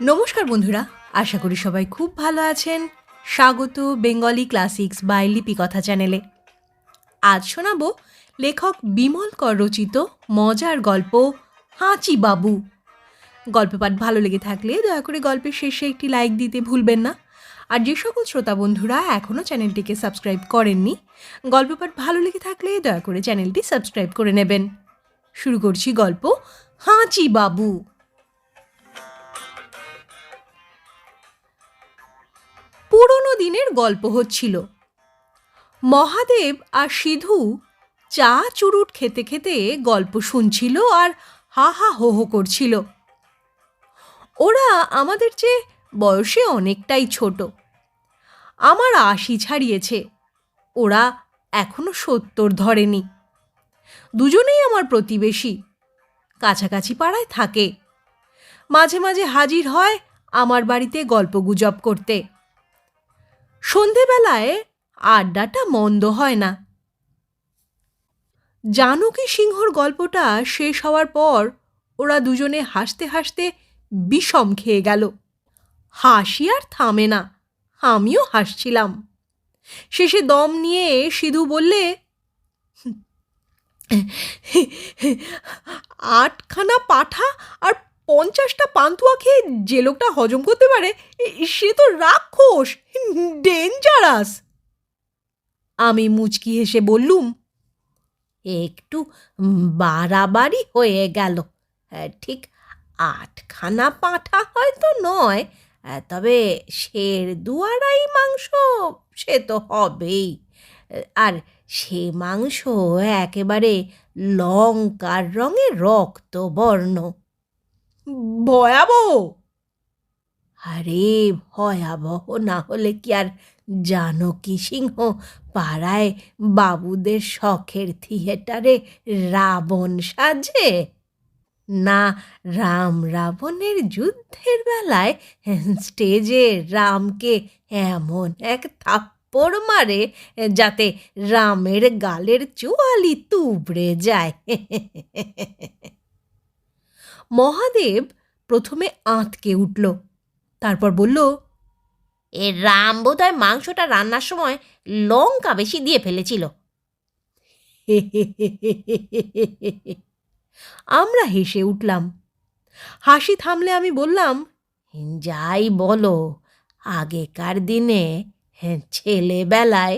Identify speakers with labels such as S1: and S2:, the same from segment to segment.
S1: নমস্কার বন্ধুরা, আশা করি সবাই খুব ভালো আছেন। স্বাগত বেঙ্গলি ক্লাসিক্স বাই লিপিকথা চ্যানেলে। আজ শোনাবো লেখক বিমল কর রচিত মজার গল্প হাঁচি বাবু। গল্প পাঠ ভালো লেগে থাকলে দয়া করে গল্পের শেষে একটি লাইক দিতে ভুলবেন না। আর যে সকল শ্রোতা বন্ধুরা এখনও চ্যানেলটিকে সাবস্ক্রাইব করেননি, গল্প পাঠ ভালো লেগে থাকলে দয়া করে চ্যানেলটি সাবস্ক্রাইব করে নেবেন। শুরু করছি গল্প হাঁচি বাবু। গল্প হচ্ছিল। মহাদেব আর সিধু চা চুরুট খেতে খেতে গল্প শুনছিল আর হা হা হো হো করছিল। ওরা আমাদের চেয়ে বয়সে অনেকটাই ছোট। আমার আশি ছাড়িয়েছে। ওরা এখনও সত্তর ধরেনি। দুজনেই আমার প্রতিবেশী। কাছাকাছি পাড়ায় থাকে। মাঝে মাঝে হাজির হয় আমার বাড়িতে গল্পগুজব করতে। সন্ধেবেলায় আড্ডাটা মন্দ হয় না। জানকী সিংহর গল্পটা শেষ হওয়ার পর ওরা দুজনে হাসতে হাসতে বিষম খেয়ে গেল। হাসি আর থামে না, আমিও হাসছিলাম। শেষে দম নিয়ে সিধু বললে, আটখানা পাঠা আর পঞ্চাশটা পান্তুয়া খেয়ে যে লোকটা হজম করতে পারে সে তো রাক্ষস ডেঞ্জারাস আমি মুচকি হেসে বললুম, একটু বাড়াবাড়ি হয়ে গেল। ঠিক আটখানা পাঁঠা হয়তো নয় তবে শের দুয়ারাই মাংস, সে তো হবেই। আর সে মাংস একেবারে লঙ্কার রঙে রক্তবর্ণ। ভয়াবহ। আরে ভয়াবহ না হলে কি আর জানকী সিংহ পাড়ায় বাবুদের শখের থিয়েটারে রাবণ সাজে? না, রাম রাবণের যুদ্ধের বেলায় স্টেজে রামকে এমন এক থাপ্পড় মারে যাতে রামের গালের চোয়ালি তুবড়ে যায়। মহাদেব প্রথমে আঁতকে উঠল তারপর বলল
S2: এ রাম বোধহয় মাংসটা রান্নার সময় লঙ্কা বেশি দিয়ে ফেলেছিল।
S1: আমরা হেসে উঠলাম। হাসি থামলে আমি বললাম
S2: যাই বলো আগেকার দিনে হ্যাঁ, ছেলেবেলায়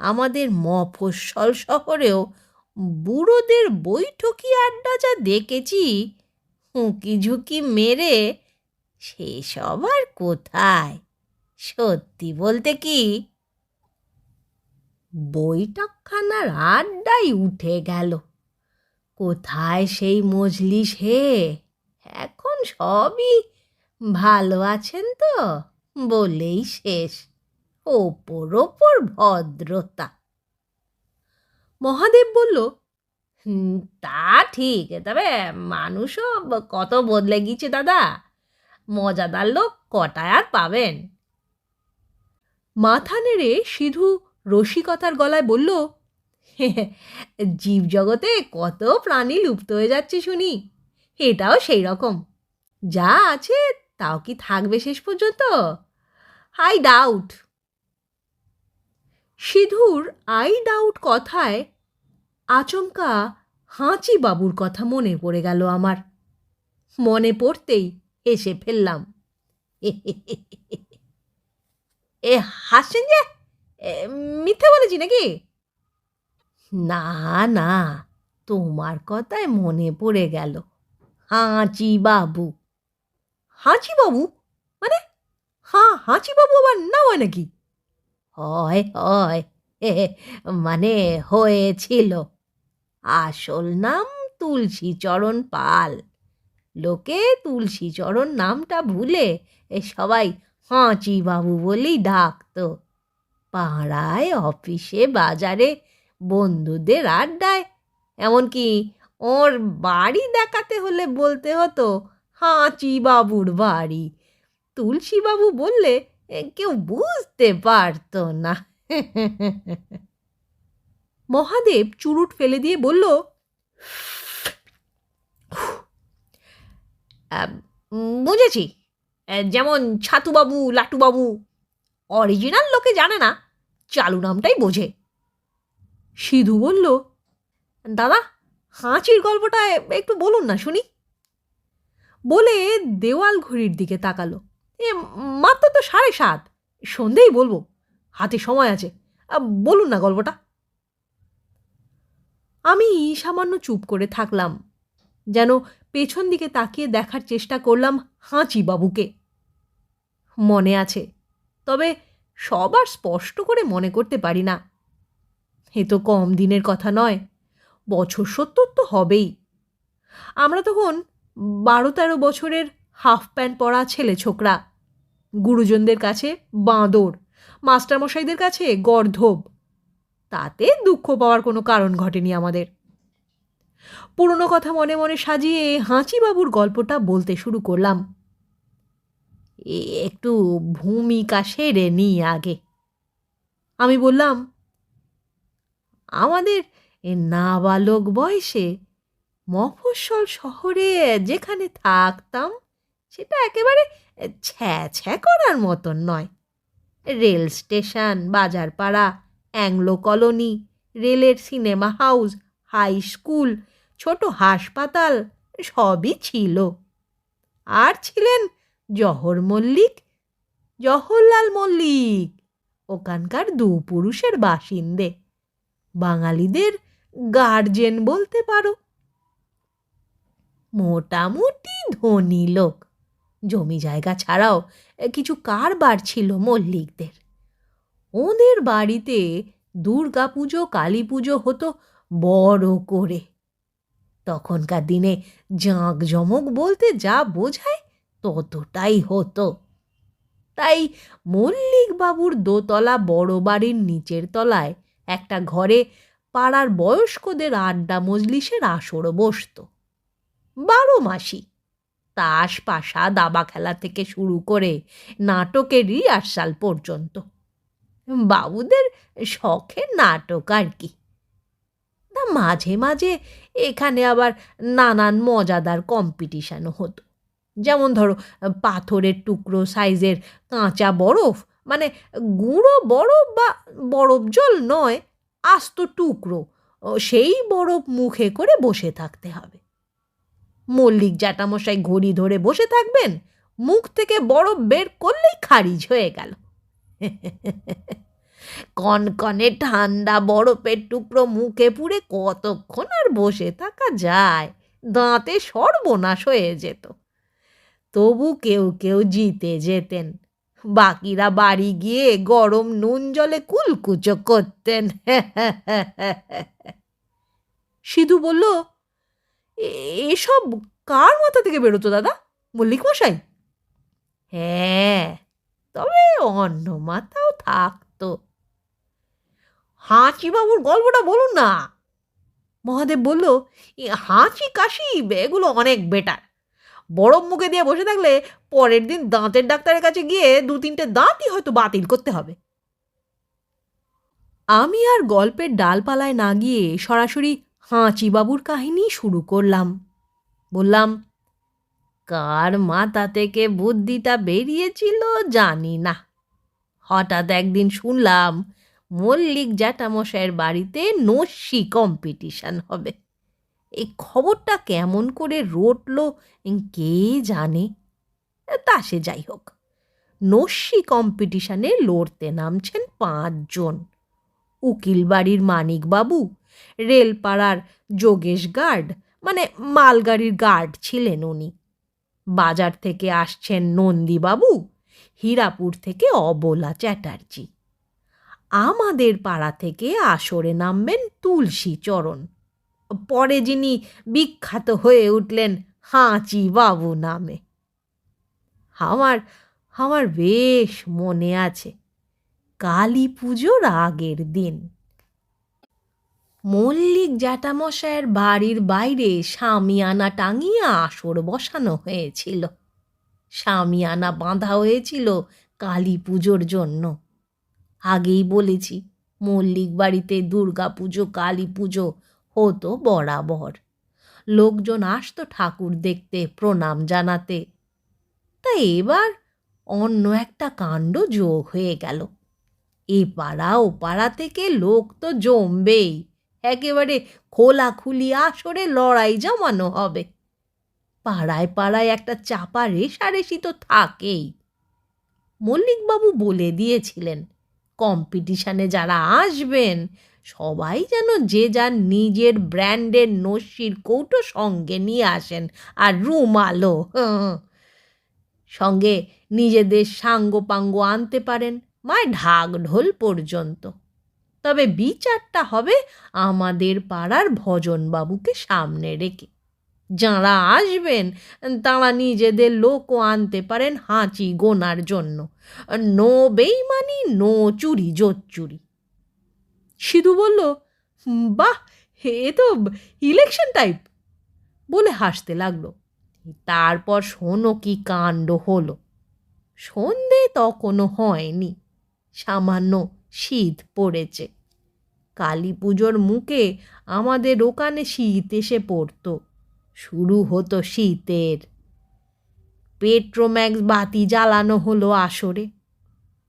S2: আমাদের মফস্বল শহরেও বুড়োদের বৈঠকি আড্ডা যা দেখেছি হুঁকি ঝুঁকি মেরে সেসব আর কোথায়? সত্যি বলতে কি? বৈঠকখানার আড্ডাই উঠে গেল। কোথায় সেই মজলিস হে? এখন সবই ভালো আছেন তো? বলেই শেষ। ওপর ওপর ভদ্রতা।
S1: মহাদেব বলল
S2: তা ঠিক, তবে মানুষও কত বদলে গিয়েছে দাদা। মজাদার লোক কটায় আর পাবেন।
S1: মাথা নেড়ে সিধু রসিকতার গলায় বলল
S2: জীবজগতে কত প্রাণী লুপ্ত হয়ে যাচ্ছে শুনি, এটাও সেই রকম। যা আছে তাও কি থাকবে শেষ পর্যন্ত? I doubt.
S1: সিধুর আই ডাউট কথায় আচমকা হাঁচি বাবুর কথা মনে পড়ে গেল আমার। মনে পড়তেই হেসে ফেললাম।
S2: এ হাসেন যে? মিথ্যে বলেছি নাকি? না না, তোমার কথায় মনে পড়ে গেল। হাঁচি বাবু।
S1: হাঁচি বাবু? মানে? হ্যাঁ হাঁচি বাবু আবার না হয় নাকি?
S2: হয় হয়। মানে হয়েছিল। আসল নাম তুলসীচরণ পাল। লোকে তুলসীচরণ নামটা ভুলে এ সবাই হাঁচি বাবু বলেই ডাকতো। পাড়ায়, অফিসে, বাজারে বন্ধুদের আড্ডায়, এমনকি ওর বাড়ি দেখাতে হলে বলতে হতো, হাঁচি বাবুর বাড়ি। তুলসী বাবু বললে কেউ বুঝতে পারতো না।
S1: মহাদেব চুরুট ফেলে দিয়ে বলল
S2: বুঝেছি। যেমন ছাতুবাবু, লাটুবাবু, অরিজিনাল লোকে জানে না, চালু নামটাই বোঝে।
S1: সিধু বলল,
S2: দাদা, হাঁচির গল্পটা একটু বলুন না শুনি।
S1: বলে দেওয়াল ঘড়ির দিকে তাকালো।
S2: এ, মাত্র তো সাড়ে সাত, সন্ধেই বলব, হাতে সময় আছে। বলুন না গল্পটা।
S1: আমি সামান্য চুপ করে থাকলাম। যেন পেছন দিকে তাকিয়ে দেখার চেষ্টা করলাম হাঁচি বাবুকে। মনে আছে, তবে সবার স্পষ্ট করে মনে করতে পারি না। এ তো কম দিনের কথা নয়, বছর সত্তর তো হবেই। আমরা তখন বারো তেরো বছরের হাফ প্যান্ট পরা ছেলে ছোকরা। গুরুজনদের কাছে বাঁদর, মাস্টারমশাইদের কাছে গর্ধব তাতে দুঃখ পাওয়ার কোনো কারণ ঘটেনি আমাদের। পুরনো কথা মনে মনে সাজিয়ে হাঁচিবাবুর গল্পটা বলতে শুরু করলাম। একটু ভূমিকা সেরে নিই আগে। আমি বললাম, আমাদের নাবালক বয়সে মফস্বল শহরে যেখানে থাকতাম, সেটা একেবারে ছ্যা ছ্যা করার মতন নয়। রেল স্টেশন, বাজারপাড়া অ্যাংলো কলোনি, রেলের সিনেমা হাউস, হাই স্কুল, ছোট হাসপাতাল, সবই ছিল। আর ছিলেন জহর মল্লিক জহরলাল মল্লিক, ওখানকার দু পুরুষের বাসিন্দে। বাঙালিদের গার্জেন বলতে পারো। মোটামুটি ধনী লোক। জমি জায়গা ছাড়াও কিছু কারবার ছিল মল্লিকদের। ওদের বাড়িতে দুর্গা পুজো, কালী পুজো হতো বড় করে। তখনকার দিনে জাঁকজমক বলতে যা বোঝায় ততটাই হতো। তাই মল্লিক বাবুর দোতলা বড় বাড়ির নিচের তলায় একটা ঘরে পাড়ার বয়স্কদের আড্ডা মজলিসের আসর বসত। বারো মাসি তাস পাশা, দাবা খেলা থেকে শুরু করে নাটকের রিহার্সাল পর্যন্ত। বাবুদের শখের নাটক আর কি। তা মাঝে মাঝে এখানে আবার নানান মজাদার কম্পিটিশানও হতো। যেমন ধরো, পাথরের টুকরো, সাইজের কাঁচা বরফ মানে গুঁড়ো বরফ বা বরফ জল নয়, আস্ত টুকরো সেই বরফ মুখে করে বসে থাকতে হবে। মল্লিক জ্যাটামশাই ঘড়ি ধরে বসে থাকবেন, মুখ থেকে বরফ বের করলেই খারিজ হয়ে গেল। কনকনে ঠান্ডা বরফের টুকরো মুখে পুড়ে কতক্ষণ আর বসে থাকা যায়? দাঁতে সর্বনাশ হয়ে যেত। তবু কেউ কেউ জিতে যেতেন। বাকিরা বাড়ি গিয়ে গরম নুন জলে কুলকুচো করতেন। সিধু বলল এসব কার মাথা থেকে বেরোতো দাদা? মল্লিক মশাই হ্যাঁ তবে অন্য মাথাও থাকতো। হাঁচি বাবুর গল্পটা বলুন না। মহাদেব বলল, "এ হাঁচি কাশি এগুলো অনেক বেটার বরফ মুখে দিয়ে বসে থাকলে পরের দিন দাঁতের ডাক্তারের কাছে গিয়ে দু তিনটে দাঁতই হয়তো বাতিল করতে হবে। আমি আর গল্পের ডালপালায় না গিয়ে সরাসরি হাঁচি বাবুর কাহিনী শুরু করলাম। বললাম কার মাথা থেকে বুদ্ধিটা বেরিয়েছিল জানি না। হঠাৎ একদিন শুনলাম মল্লিক জ্যাঠামশাইয়ের বাড়িতে নস্যি কম্পিটিশান হবে। এই খবরটা কেমন করে রটলো কে জানে? তা সে যাই হোক। নস্যি কম্পিটিশানে লড়তে নামছেন পাঁচজন। উকিল বাড়ির মানিকবাবু, রেলপাড়ার যোগেশ গার্ড মানে মালগাড়ির গার্ড ছিলেন উনি। বাজার থেকে আসছেন নন্দীবাবু, হীরাপুর থেকে অবলা চ্যাটার্জি। আমাদের পাড়া থেকে আসরে নামবেন তুলসী চরণ। পরে যিনি বিখ্যাত হয়ে উঠলেন হাঁচি বাবু নামে। আমার আমার বেশ মনে আছে, কালী পুজোর আগের দিন। মল্লিক জ্যাঠামশায়ের বাড়ির বাইরে সামিয়ানা টাঙিয়ে আসর বসানো হয়েছিল। সামিয়ানা বাঁধা হয়েছিল কালী পুজোর জন্য। আগেই বলেছি, মল্লিক বাড়িতে দুর্গা পুজো, কালী পুজো হতো বরাবর।
S2: লোকজন আসতো ঠাকুর দেখতে, প্রণাম জানাতে। তা এবার অন্য একটা কাণ্ড যোগ হয়ে গেল। এ পাড়া ও পাড়া থেকে লোক তো জমবেই। একেবারে খোলাখুলি আসরে লড়াই জমানো হবে। পাড়ায় পাড়ায় একটা চাপা রেশারেশি তো থাকেই। মল্লিকবাবু বলে দিয়েছিলেন, কম্পিটিশনে যারা আসবেন, সবাই যেন যে যার নিজের ব্র্যান্ডের নস্যির কৌটো সঙ্গে নিয়ে আসেন আর রুমালো হ্যাঁ। সঙ্গে নিজেদের সাঙ্গ পাঙ্গ আনতে পারেন, মায় ঢাক ঢোল পর্যন্ত। তবে বিচারটা হবে আমাদের পাড়ার ভজনবাবুকে সামনে রেখে। যাঁরা আসবেন, তাঁরা নিজেদের লোকও আনতে পারেন হাঁচি গোনার জন্য। নো বেইমানি, নো চুরি, জোচ্চুরি। সিধু বলল, বাহ, এ তো ইলেকশন টাইপ বলে হাসতে লাগল। তারপর শোনো কি কাণ্ড হলো। সন্ধে তখনও হয়নি, সামান্য শীত পড়েছে। কালী পুজোর মুখে আমাদের ওখানে শীত এসে পড়তো। শুরু হতো শীতের। পেট্রোম্যাক্স বাতি জ্বালানো হলো আসরে।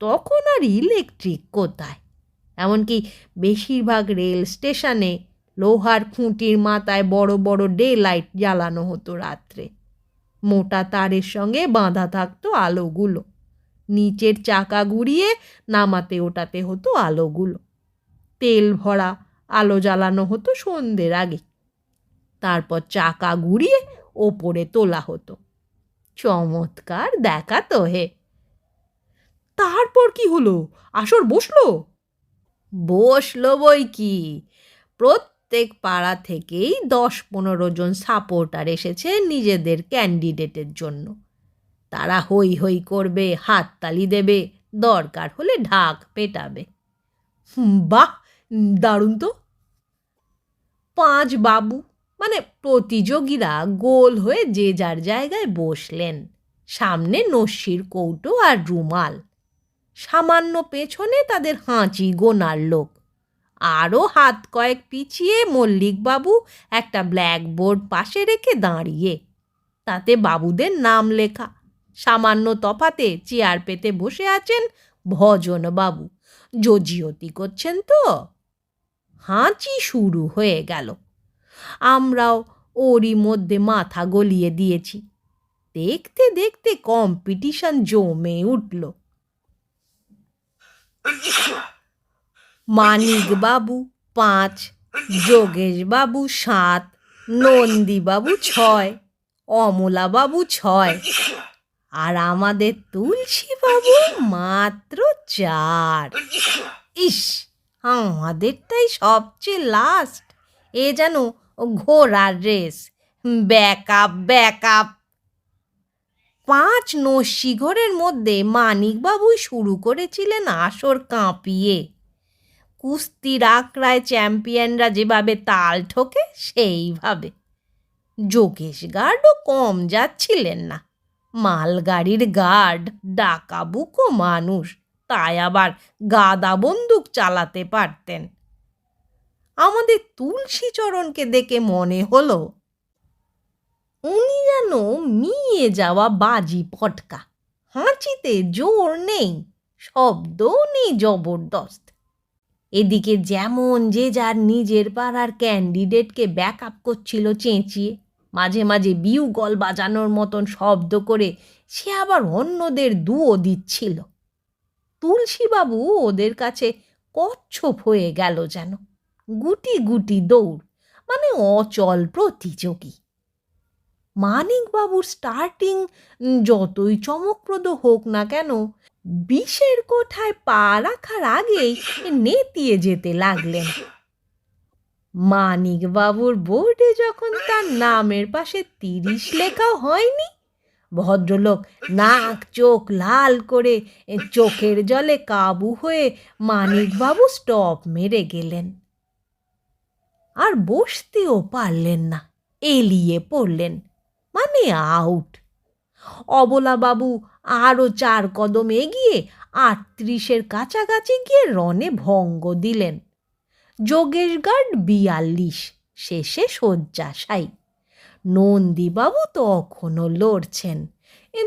S2: তখন আর ইলেকট্রিক কোথায়? এমনকি বেশিরভাগ রেল স্টেশনে লোহার খুঁটির মাথায় বড় বড় ডে লাইট জ্বালানো হতো রাত্রে। মোটা তারের সঙ্গে বাঁধা থাকতো আলোগুলো। নিচের চাকা ঘুরিয়ে নামাতে ওঠাতে হতো আলোগুলো। তেল ভরা, আলো জ্বালানো হতো সন্ধ্যের আগে। তারপর চাকা ঘুরিয়ে ওপরে তোলা হতো। চমৎকার দেখাতো হে। তারপর কি হলো? আসর বসল? বসল বই কি? প্রত্যেক পাড়া থেকেই দশ পনেরো জন সাপোর্টার এসেছে নিজেদের ক্যান্ডিডেটের জন্য। তারা হই হই করবে, হাততালি দেবে, দরকার হলে ঢাক পেটাবে। বাহ! দারুণ তো। পাঁচ বাবু মানে প্রতিযোগীরা গোল হয়ে যে যার জায়গায় বসলেন, সামনে নস্যির কৌটো আর রুমাল। সামান্য পেছনে তাদের হাঁচি গোনার লোক। আরও হাত কয়েক পিছিয়ে মল্লিকবাবু একটা ব্ল্যাকবোর্ড পাশে রেখে দাঁড়িয়ে। তাতে বাবুদের নাম লেখা। সামান্য তফাতে চেয়ার পেতে বসে আছেন ভজন বাবু জজিয়তি করছেন তো। হাঁচি শুরু হয়ে গেল। আমরাও ওরই মধ্যে মাথা গলিয়ে দিয়েছি। দেখতে দেখতে কম্পিটিশন জমে উঠল। মানিক বাবু পাঁচ যোগেশ বাবু সাত নন্দী বাবু ছয় অমলা বাবু ছয় আর আমাদের তুলসী বাবু মাত্র চার। ইস! আমাদেরটাই সবচেয়ে লাস্ট এ যেন ঘোড়ার রেস ব্যাকআপ ব্যাকআপ পাঁচ নস্যি ঘরের মধ্যে মানিকবাবুই শুরু করেছিলেন আসর কাঁপিয়ে। কুস্তির আঁকড়ায় চ্যাম্পিয়নরা যেভাবে তাল ঠোকে, সেইভাবে। যোগেশ গার্ডও কম যাচ্ছিলেন না। মালগাড়ির গার্ড ডাকাবুকো মানুষ। তাই আবার গাদা বন্দুক চালাতে পারতেন। আমাদের তুলসী চরণকে দেখে মনে হলো, উনি যেন মিয়ে যাওয়া বাজি পটকা হাঁচিতে জোর নেই, শব্দও নেই জবরদস্ত। এদিকে যেমন যে যার নিজের পাড়ার ক্যান্ডিডেটকে ব্যাক আপ করছিল চেঁচিয়ে, মাঝে মাঝে বিউ গল বাজানোর মতন শব্দ করে সে আবার অন্যদের দুও দিচ্ছিল। তুলসীবাবু ওদের কাছে কচ্ছপ হয়ে গেল যেন। গুটি গুটি দৌড় মানে অচল প্রতিযোগী। মানিকবাবুর স্টার্টিং যতই চমকপ্রদ হোক না কেন, বিষের কোঠায় পা রাখার আগেই নেতিয়ে যেতে লাগলেন। মানিকবাবুর বোর্ডে যখন তার নামের পাশে তিরিশ লেখাও হয়নি ভদ্রলোক নাক, চোখ লাল করে চোখের জলে কাবু হয়ে মানিকবাবু স্টপ মেরে গেলেন। আর বসতেও পারলেন না, এলিয়ে পড়লেন মানে আউট। অবলাবাবু আরও চার কদম এগিয়ে আটত্রিশের কাছাকাছি গিয়ে রনে ভঙ্গ দিলেন। যোগেশ গার্ড বিয়াল্লিশ, শেষে শয্যাশায়ী। নন্দীবাবু তো তখনও লড়ছেন।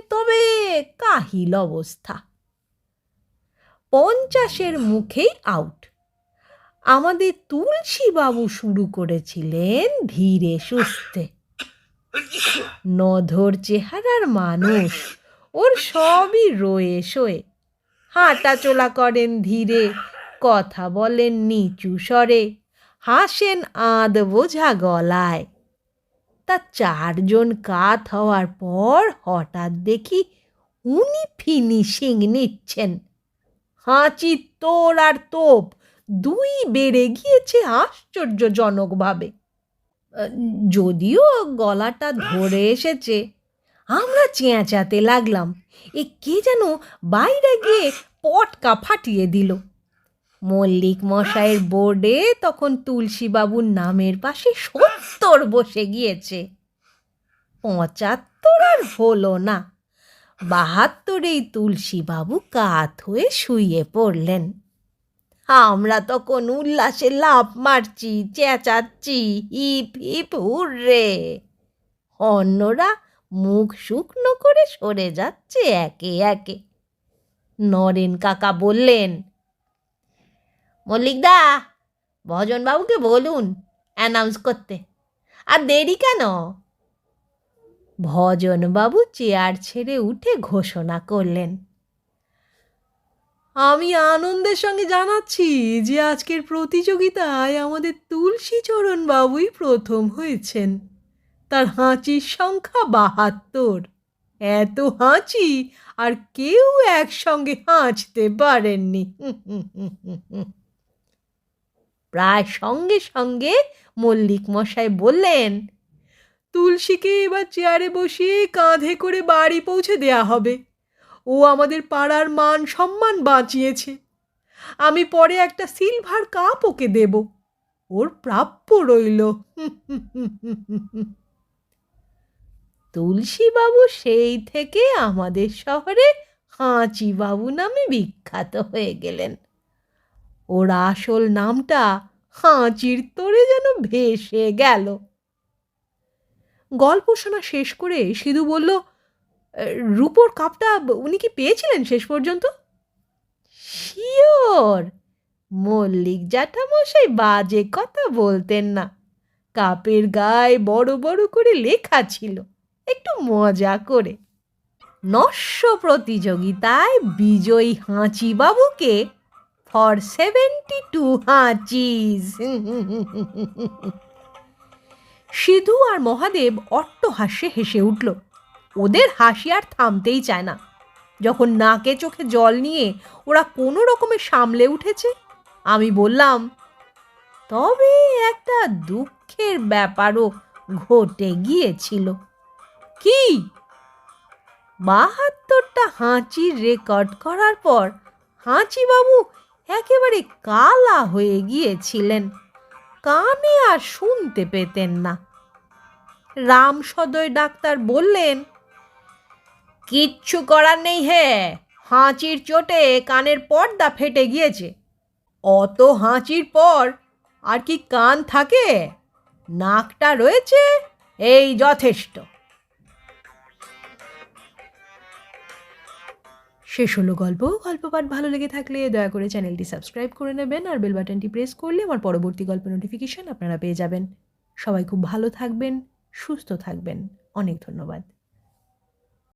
S2: তবে কাহিল অবস্থা। পঞ্চাশের মুখেই আউট আমাদের তুলসীবাবু শুরু করেছিলেন ধীরে সুস্থে। নধর চেহারার মানুষ, ওর সবই রয়ে শোয়ে। হাঁটা চলা করেন ধীরে, কথা বলেন নিচু স্বরে। হাসেন আঁদ বোঝা গলায়। তা চারজন কাত হওয়ার পর হঠাৎ দেখি উনি ফিনিশিং নিচ্ছেন। হাঁচি তোর আর তোপ, দুই বেড়ে গিয়েছে আশ্চর্যজনকভাবে। যদিও গলাটা ধরে এসেছে, আমরা চেঁচাতে লাগলাম, এ কে যেন বাইরে গিয়ে পটকা ফাটিয়ে দিল। মল্লিক মশাইয়ের বোর্ডে তখন তুলসীবাবুর নামের পাশে সত্তর বসে গিয়েছে। পঁচাত্তর আর হলো না। বাহাত্তরেই তুলসীবাবু কাত হয়ে শুয়ে পড়লেন। আমরা তখন উল্লাসে লাফ মারছি, চেঁচাচ্ছি হিপ হিপ হুররে। অন্যরা মুখ শুকনো করে সরে যাচ্ছে একে একে। নরেন কাকা বললেন মল্লিকদা ভজনবাবুকে বলুন অ্যানাউন্স করতে। আর দেরি কেন? ভজনবাবু চেয়ার ছেড়ে উঠে ঘোষণা করলেন।
S1: আমি আনন্দের সঙ্গে জানাচ্ছি যে আজকের প্রতিযোগিতায় আমাদের তুলসীচরণ বাবুই প্রথম হয়েছেন। তার হাঁচির সংখ্যা বাহাত্তর। এত হাঁচি আর কেউ একসঙ্গে হাঁচতে পারেননি।
S2: প্রায় সঙ্গে সঙ্গে মল্লিক মশাই বললেন,
S1: তুলসীকে এবার চেয়ারে বসিয়ে কাঁধে করে বাড়ি পৌঁছে দেয়া হবে। ও আমাদের পাড়ার মান সম্মান বাঁচিয়েছে। আমি পরে একটা সিলভার কাপ ওকে দেব। ওর প্রাপ্য রইল।
S2: তুলসীবাবু সেই থেকে আমাদের শহরে হাঁচি বাবু নামে বিখ্যাত হয়ে গেলেন। ওর আসল নামটা হাঁচির তোরে যেন ভেসে গেল।
S1: গল্প শোনা শেষ করে সিধু বলল, রূপোর কাপটা উনি কি পেয়েছিলেন শেষ পর্যন্ত?
S2: শিওর, মল্লিক জ্যাঠামশাই বাজে কথা বলতেন না। কাপের গায়ে বড় বড় করে লেখা ছিল, একটু মজা করে। নস্য প্রতিযোগিতায় বিজয়ী হাঁচি ফর সেভেন্টি টু হাঁচিস।
S1: সিধু আর মহাদেব অট্টহাস্যে হেসে উঠল। ওদের হাসি আর থামতেই চায় না। যখন নাকে চোখে জল নিয়ে ওরা কোনো রকমে সামলে উঠেছে, আমি বললাম,
S2: তবে একটা দুঃখের ব্যাপারও ঘটে গিয়েছিল।
S1: কি?
S2: বাহাত্তরটা হাঁচির রেকর্ড করার পর হাঁচিবাবু একেবারে কালা হয়ে গিয়েছিলেন। কানে আর শুনতে পেতেন না। রাম সদয় ডাক্তার বললেন, কিচ্ছু করার নেই হে, হাঁচির চোটে কানের পর্দা ফেটে গিয়েছে। অত হাঁচির পর আর কি কান থাকে? নাকটা রয়েছে? এই যথেষ্ট।
S1: শেষ হলো গল্প। গল্প পাঠ ভালো লেগে থাকলে দয়া করে চ্যানেলটি সাবস্ক্রাইব করে নেবেন আর বেল বাটনটি প্রেস করলে আমার পরবর্তী গল্প নোটিফিকেশান আপনারা পেয়ে যাবেন। সবাই খুব ভালো থাকবেন, সুস্থ থাকবেন। অনেক ধন্যবাদ।